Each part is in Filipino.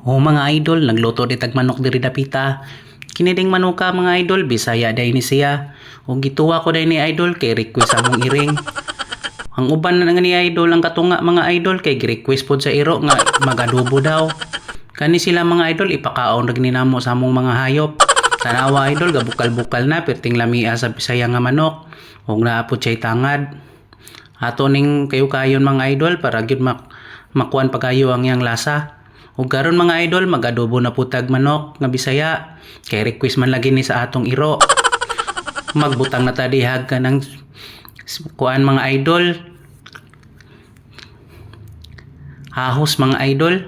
O mga idol, nagluto di tag manok diri dapita. Kiniding manuka mga idol, bisaya day ni siya. O gituwa ko day ni idol kay request among iring. Ang uban na nga ni idol ang katunga mga idol kay request pod sa iro nga magadubo daw. Kani sila mga idol ipakaon rag ninamo sa among mga hayop. Tanawa idol gabukal-bukal na perting lamia sa bisaya nga manok. Ug naapod siya tangad. Ato ning kayo kayon mga idol para gyud mak makuan pagayo ang yang lasa. Ug karon mga idol magadobo na putag manok nga bisaya. Kay request man lagi ni sa atong iro. Magbutang na ta dihag ka ng kuan mga idol. Hahos mga idol.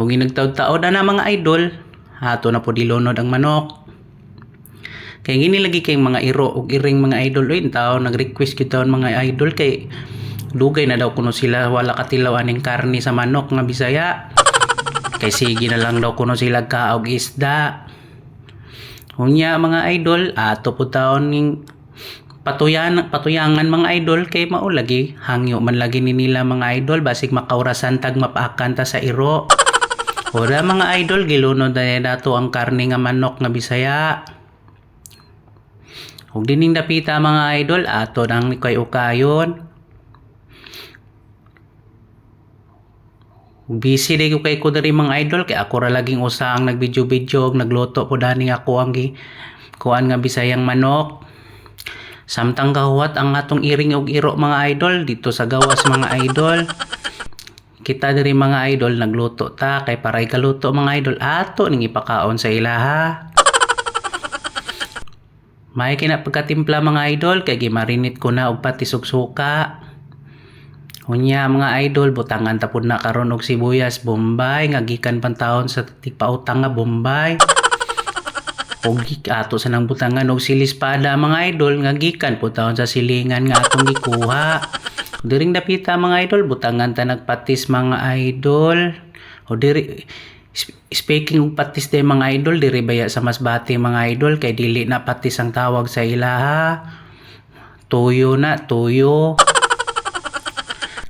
O ginagtaod-taod na mga idol. Ato na po dilunod ang manok. Kay gini lagi kay mga iro ug iring mga idol oy tao nag-request gyud taon mga idol kay dugay na daw kuno sila wala katilaw aning karni sa manok nga Bisaya. Kay sige na lang daw kuno sila kaog isda. Unya mga idol ato po taon ning patuyan patuyangan mga idol kay mao lagi hangyo man lagi ni nila mga idol basig makaurasan tag mapaakan ta sa iro. Ora mga idol gilunod na dato ang karni nga manok nga Bisaya. Ug dining dapita mga idol ato nang kay ukayon. Busy day ko kay ko diri mga idol kay ako ra laging usa ang nagbidyo-bidyo ug nagluto po dani ako ang kuan nga bisayang manok. Samtang gawat ang atong iring ug iro mga idol dito sa gawas mga idol. Kita diri mga idol nagluto ta kay paray kaluto mga idol ato ning ipakaon sa ilaha. May kina pagkatimpla mga idol kay gimarinit ko na og patis ug suka. Unya mga idol butangan ta pud na karon og sibuyas Bombay nga gikan pantawon sa tigpautang nga Bombay. Og ato sa nang butangan og silispada mga idol nga gikan pud taon sa silingan nga atong gikuha. Diring dapita mga idol butangan ta nagpatis mga idol. O diri speaking og patis day mga idol diri baya sa Masbate mga idol kay dili na patis ang tawag sa ilaha. Tuyo na, tuyo.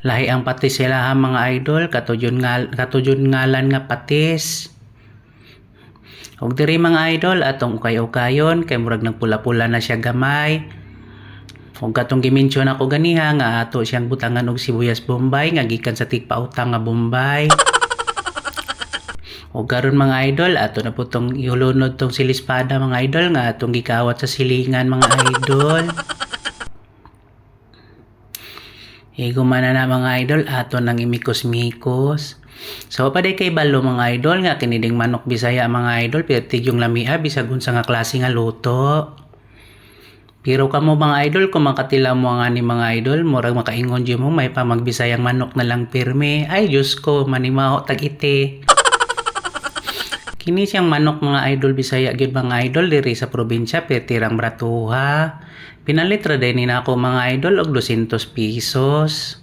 Lahi ang patis sila ha mga idol, katujon ngal katujon ngalan nga patis. Og diri mga idol atong ukay-ukayon kay murag nagpula-pula na siya gamay. Og katong gimensyon ako ganiha nga ato siyang butangan og sibuyas Bombay nga gikan sa tigpautang nga Bombay. O karon mga idol, ato na po tong iulunod tong silispada mga idol nga atong gikawat sa silingan mga idol. Higumana na mga idol, ato nang imikos-mikos. So, paday kay balo mga idol nga kiniding manok bisaya mga idol, pertig yung lamia bisag unsa nga klase nga luto. Pero kamo mga idol, kung makatila mo nga ni mga idol, murag makaingon dyan mo, may pa magbisayang manok na lang pirme. Ay, Diyos ko, manimaho tag ite. Kini siyang manok mga idol Bisaya gyud mga idol diri sa probinsya petirang bratuha. Pinalit ra din na ako mga idol og 200 pesos.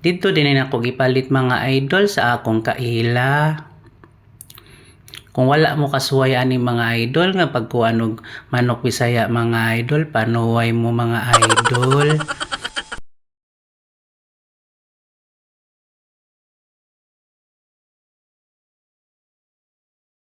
Dito din na ako gipalit mga idol sa akong kaila. Kung wala mo kasuway ani mga idol nga pagkuan og manok Bisaya mga idol, panuway mo mga idol.